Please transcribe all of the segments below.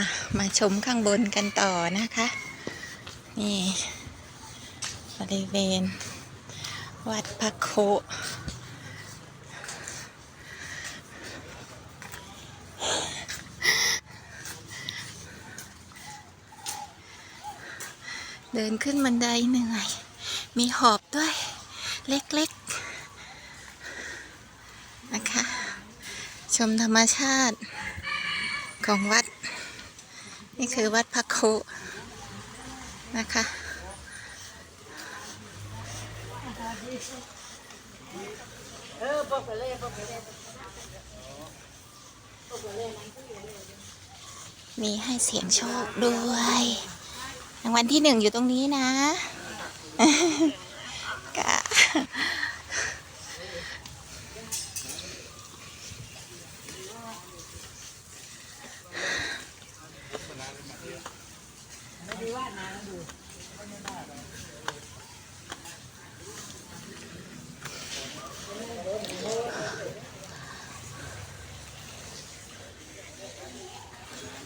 อะ มาชมข้างบนกันต่อนะคะ นี่บริเวณ วัดพระโค เดินขึ้นบันไดเหนื่อย มีหอบด้วย เล็กๆ นะคะ ชมธรรมชาติของวัด นี่คือวัดพระโคนะคะ มีให้เสียงโชคด้วย รางวัลที่หนึ่งอยู่ตรงนี้นะ กะ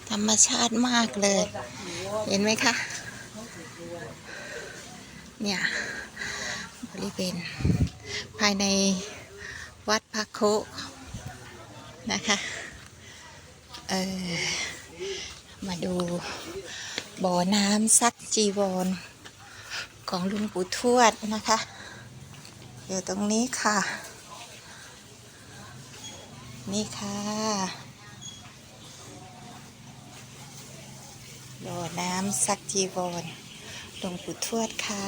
ธรรมชาติมากเลย เห็นไหมคะ เนี่ย บริเวณภายในวัดพระโคนะคะ เออมาดู บ่อน้ำซักจีวร ของลุงปู่ทวดนะคะอยู่ตรงนี้ค่ะ นี่ค่ะบ่อน้ำซักจีวรหลวงปู่ทวดค่ะ